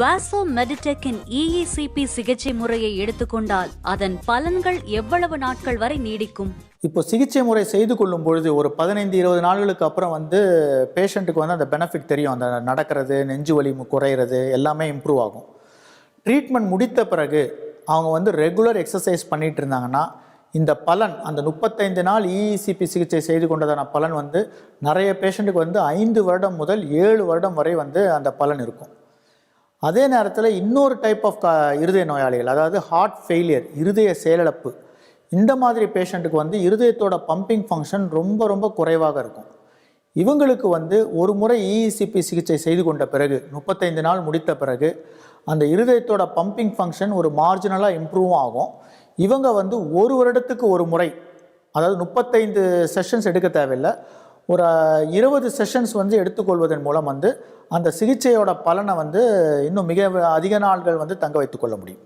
வாசோ மெடிடெக்கின் இஇசிபி சிகிச்சை முறையை எடுத்துக்கொண்டால் அதன் பலன்கள் எவ்வளவு நாட்கள் வரை நீடிக்கும்? இப்போ சிகிச்சை முறை செய்து கொள்ளும் பொழுது ஒரு பதினைந்து இருபது நாள்களுக்கு அப்புறம் வந்து பேஷண்ட்டுக்கு வந்து அந்த பெனிஃபிட் தெரியும். அந்த நடக்கிறது நெஞ்சு வலி குறையிறது எல்லாமே இம்ப்ரூவ் ஆகும். ட்ரீட்மெண்ட் முடித்த பிறகு அவங்க வந்து ரெகுலர் எக்ஸசைஸ் பண்ணிட்டு இருந்தாங்கன்னா இந்த பலன் அந்த முப்பத்தைந்து நாள் இஇசிபி சிகிச்சை செய்து கொண்டதான பலன் வந்து நிறைய பேஷண்ட்டுக்கு வந்து ஐந்து வருடம் முதல் ஏழு வருடம் வரை வந்து அந்த பலன் இருக்கும். அதே நேரத்தில் இன்னொரு டைப் ஆஃப் இருதய நோயாளிகள் அதாவது ஹார்ட் ஃபெயிலியர் இருதய செயலிழப்பு இந்த மாதிரி பேஷண்ட்டுக்கு வந்து இருதயத்தோட பம்பிங் ஃபங்க்ஷன் ரொம்ப ரொம்ப குறைவாக இருக்கும். இவங்களுக்கு வந்து ஒரு முறை இஇசிபி சிகிச்சை செய்து கொண்ட பிறகு முப்பத்தைந்து நாள் முடித்த பிறகு அந்த இருதயத்தோட பம்பிங் ஃபங்க்ஷன் ஒரு மார்ஜினலாக இம்ப்ரூவ் ஆகும். இவங்க வந்து ஒரு வருடத்துக்கு ஒரு முறை அதாவது முப்பத்தைந்து செஷன்ஸ் எடுக்க தேவையில்லை ஒரு இருபது செஷன்ஸ் வந்து எடுத்துக்கொள்வதன் மூலம் வந்து அந்த சிகிச்சையோட பலனை வந்து இன்னும் மிக அதிக நாள்கள் வந்து தங்க வைத்துக்கொள்ள முடியும்.